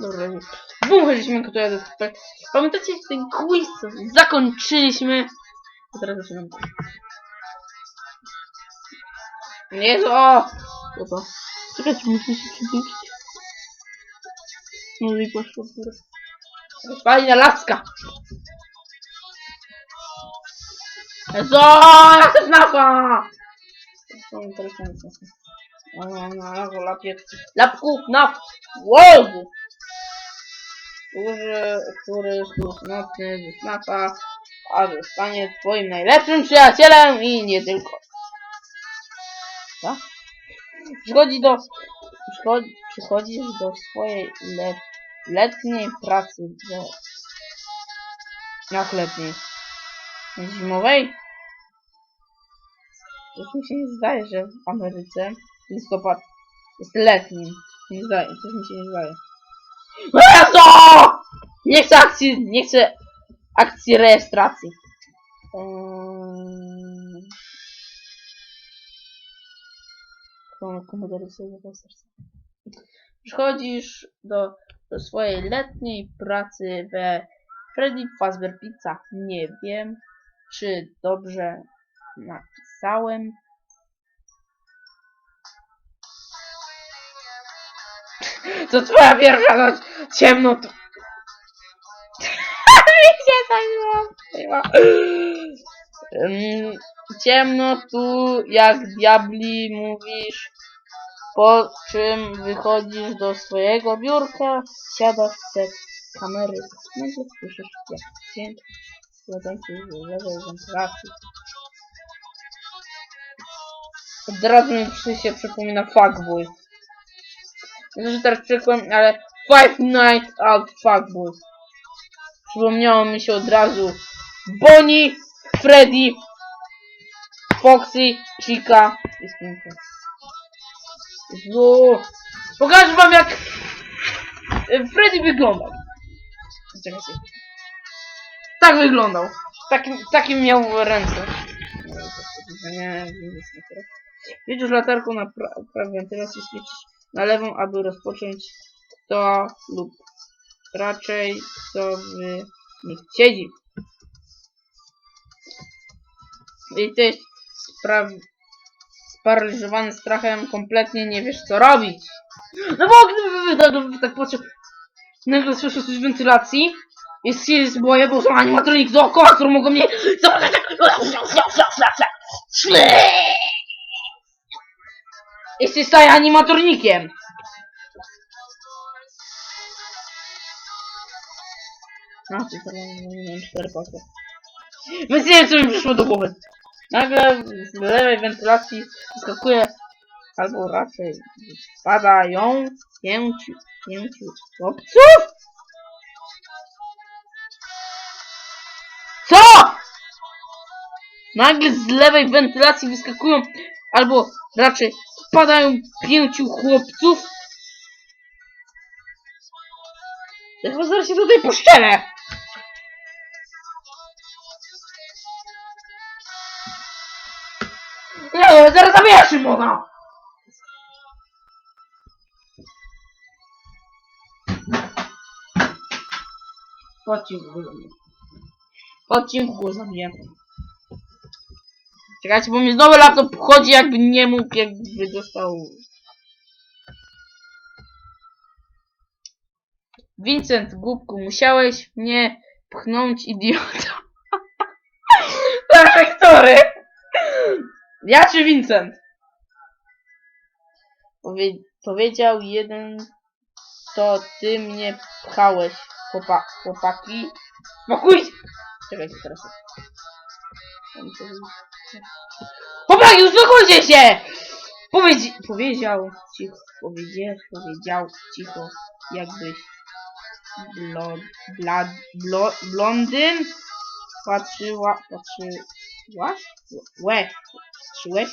Dobra, wąchaliśmy do sklepy. Pamiętacie ten quiz? Zakończyliśmy. A teraz zaczynam. Nie, to? Czekajcie, muszę się przybliżyć. No i poszło w górę. Fajna laska! Ezo! Ja chcę FNAFa! To interesujące. No, no, no, lapie. Lapku, FNAF! Wow! Który, który jest nocny z FNAFa, a zostanie twoim najlepszym przyjacielem i nie tylko. Co? Przychodzi do... Przychodzi, przychodzisz do swojej le, letniej pracy w... Jak letniej? Zimowej? Coś mi się nie zdaje, że w Ameryce listopad jest letnim. Nie zdaje, coś mi się nie zdaje. ESO! Nie chcę akcji, nie chcę akcji rejestracji. Eee... Sobie? Przychodzisz do, do swojej letniej pracy we Freddy Fazbear Pizza. Nie wiem, czy dobrze napisałem. To twoja pierwsza noc. Ciemno tu. Tak było? Ym, Ciemno tu, jak diabli mówisz. Po czym wychodzisz do swojego biurka, siadasz przed kamery. Nagle słyszysz jak dźwięk składający z lewej wentylacji. Od razu mi się przypomina Fuckboy. Przykłem, ale Five Nights at Fuckboy. Przypomniało mi się od razu Bonnie, Freddy, Foxy, Chica i Spinka. Jezu. Pokażę wam jak e, Freddy wyglądał. Czekajcie. Tak wyglądał. Takim, takim miał ręce. Widzisz latarką na pra prawej wentylacji świecisz na lewą, aby rozpocząć kto lub raczej kto w nich siedzi. I ty sparaliżowany strachem kompletnie nie wiesz co robić. No bo gdyby tak, tak patrzę, nagle słyszę coś wentylacji, jest boję, bo są animatroniki dookoła, które mogą mnie Jesteś staje animatornikiem. No, ty to wiem, cztery pasy. Więc nie wiem, co mi przyszło do głowy. Nagle z lewej wentylacji wyskakuje, albo raczej spadają pięciu, pięciu chłopców. Co? Nagle z lewej wentylacji wyskakują, albo raczej spadają pięciu chłopców. Ja chyba zaraz się tutaj poszczelę. Nie, zaraz zabiję Szymona! W odcinku go zabiję. W zabiję. Czekajcie, bo mi znowu laptop chodzi jakby nie mógł, jakby dostał... Vincent, głupku, musiałeś mnie pchnąć, idioto. Tak, który? Ja czy Vincent? Powie powiedział jeden, to ty mnie pchałeś, chłopa chłopaki. Spokój! Czekajcie teraz. Chłopaki, uspokójcie się! Powiedz powiedział cicho, powiedział, powiedział cicho, jakbyś blo, bla, blo, blondyn patrzyła, patrzyłaś? Łe, patrzyłeś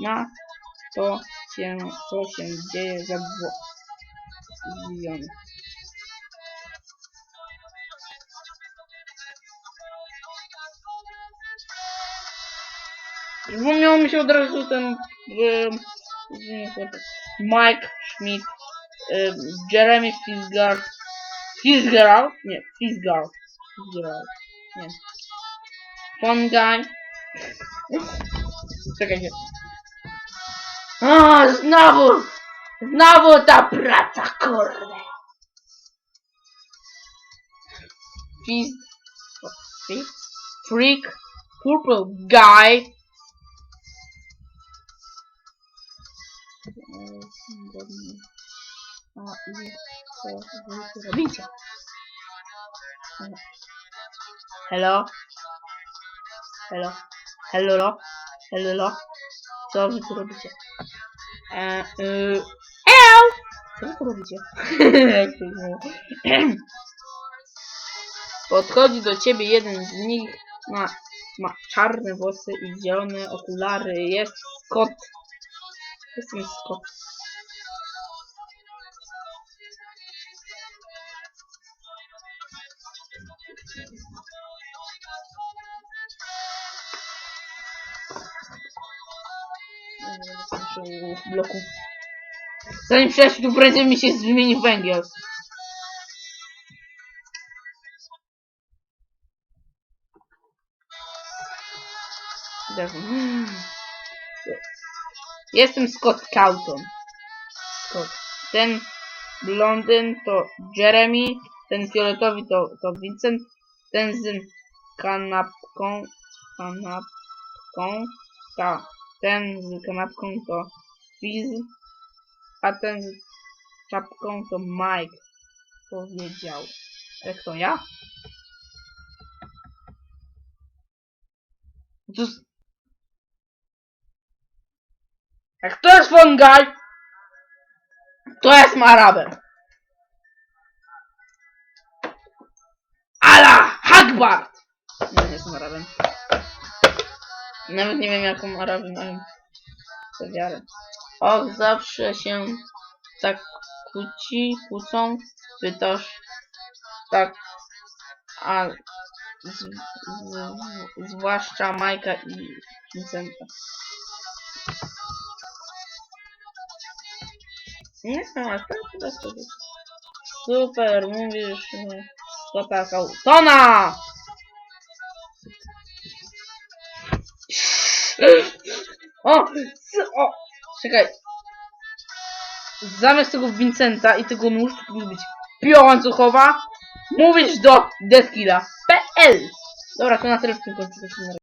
na to się, co się dzieje za dwo... Przypomniał mi się od razu ten... Mike Schmidt, Jeremy Fisgar, Fisgar, nie, Fisgar, Fisgar, nie. Fun Guy. Czekajcie. A, znowu! Znowu ta praca, kurde! Fizz? Freak, Purple Guy. A i robicie? Hello? Hello? Hello? Hello? Co wy tu robicie? E, y! Co wy tu robicie? Podchodzi do ciebie jeden z nich, ma, ma czarne włosy i zielone okulary. Jest Scott. Skończył w bloku. Zanim przejść tu prędzej mi się zmieni węgiel. Dobra. Jestem Scott Cawton. Scott. Ten blondyn to Jeremy, ten fioletowy to, to Vincent, ten z kanapką, kanapką, ta, ten z kanapką to Fizz, a ten z czapką to Mike powiedział. Ale kto ja? To Jak to jest Fongaj, to jest Marabem. Allah Akbar! Nie, nie jestem Arabem. Nawet nie wiem jaką Araby mają tę wiarę. Och, zawsze się tak kłóci, kłócą, pytasz, tak, a z, z, zwłaszcza Majka i Vincenta. Nie, to chyba sobie. Super, mówisz, to taka Tona! O! o! Czekaj. Zamiast tego Vincenta i tego nóż, to powinno być piła łańcuchowa. Mówisz do Deathkilla.pl Dobra, to na tyle w tym końcu.